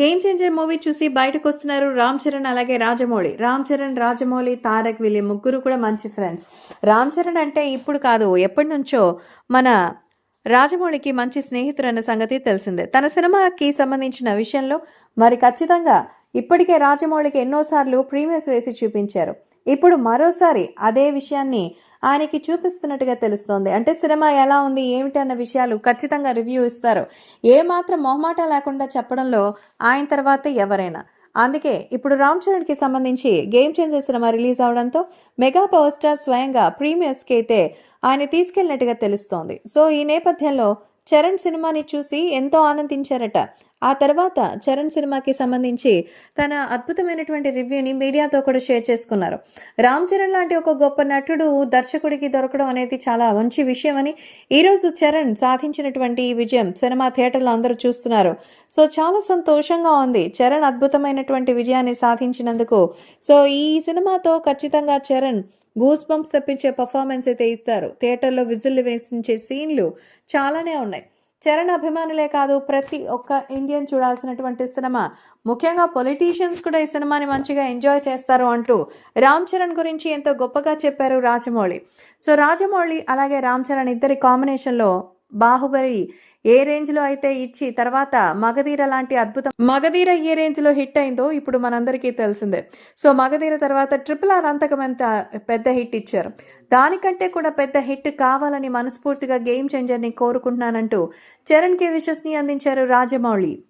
Game changer movie చూసి బయటకు వస్తున్నారు రామ్ చరణ్ అలాగే రాజమౌళి. రామ్ చరణ్ రాజమౌళి తారక్ వీళ్ళు ముగ్గురు కూడా మంచి ఫ్రెండ్స్ రామ్ చరణ్ అంటే ఇప్పుడు కాదు ఎప్పటి నుంచో మన రాజమౌళికి మంచి స్నేహితురన్న సంగతి తెలిసిందే. తన సినిమాకి సంబంధించిన విషయంలో మరి ఖచ్చితంగా ఇప్పటికే రాజమౌళికి ఎన్నోసార్లు ప్రీమియర్స్ వేసి చూపించారు. ఇప్పుడు మరోసారి అదే విషయాన్ని ఆయనకి చూపిస్తున్నట్టుగా తెలుస్తోంది. అంటే సినిమా ఎలా ఉంది ఏమిటి అన్న విషయాలు ఖచ్చితంగా రివ్యూ ఇస్తారు. ఏమాత్రం మొహమాట లేకుండా చెప్పడంలో ఆయన తర్వాత ఎవరైనా. అందుకే ఇప్పుడు రామ్ చరణ్కి సంబంధించి గేమ్ చేంజర్ సినిమా రిలీజ్ అవడంతో మెగా పవర్ స్టార్ స్వయంగా ప్రీమియర్స్కి అయితే ఆయన తీసుకెళ్ళినట్టుగా తెలుస్తోంది. సో ఈ నేపథ్యంలో చరణ్ సినిమాని చూసి ఎంతో ఆనందించారట. ఆ తర్వాత చరణ్ సినిమాకి సంబంధించి తన అద్భుతమైనటువంటి రివ్యూని మీడియాతో కూడా షేర్ చేసుకున్నారు. రామ్ చరణ్ లాంటి ఒక గొప్ప నటుడు దర్శకుడికి దొరకడం అనేది చాలా మంచి విషయం అని ఈరోజు చరణ్ సాధించినటువంటి ఈ విజయం సినిమా థియేటర్లో అందరూ చూస్తున్నారు. సో చాలా సంతోషంగా ఉంది చరణ్ అద్భుతమైనటువంటి విజయాన్ని సాధించినందుకు. సో ఈ సినిమాతో ఖచ్చితంగా చరణ్ గూస్ బంప్స్ తెప్పించే పర్ఫార్మెన్స్ అయితే ఇస్తారు. థియేటర్లో విజిల్లు వేసించే సీన్లు చాలానే ఉన్నాయి. చరణ్ అభిమానులే కాదు ప్రతి ఒక్క ఇండియన్ చూడాల్సినటువంటి సినిమా. ముఖ్యంగా పొలిటీషియన్స్ కూడా ఈ సినిమాని మంచిగా ఎంజాయ్ చేస్తారు అంటూ రామ్ చరణ్ గురించి ఎంతో గొప్పగా చెప్పారు రాజమౌళి. సో రాజమౌళి అలాగే రామ్ చరణ్ ఇద్దరి కాంబినేషన్లో బాహుబలి ఏ రేంజ్లో అయితే ఇచ్చి తర్వాత మగధీర లాంటి అద్భుతం మగధీర ఏ రేంజ్లో హిట్ అయిందో ఇప్పుడు మనందరికీ తెలిసిందే. సో మగధీర తర్వాత ట్రిపుల్ ఆర్ అంతకమంత పెద్ద హిట్ ఇచ్చారు. దానికంటే కూడా పెద్ద హిట్ కావాలని మనస్ఫూర్తిగా గేమ్ చేంజర్ని కోరుకుంటున్నానంటూ చరణ్కి విషస్ని అందించారు రాజమౌళి.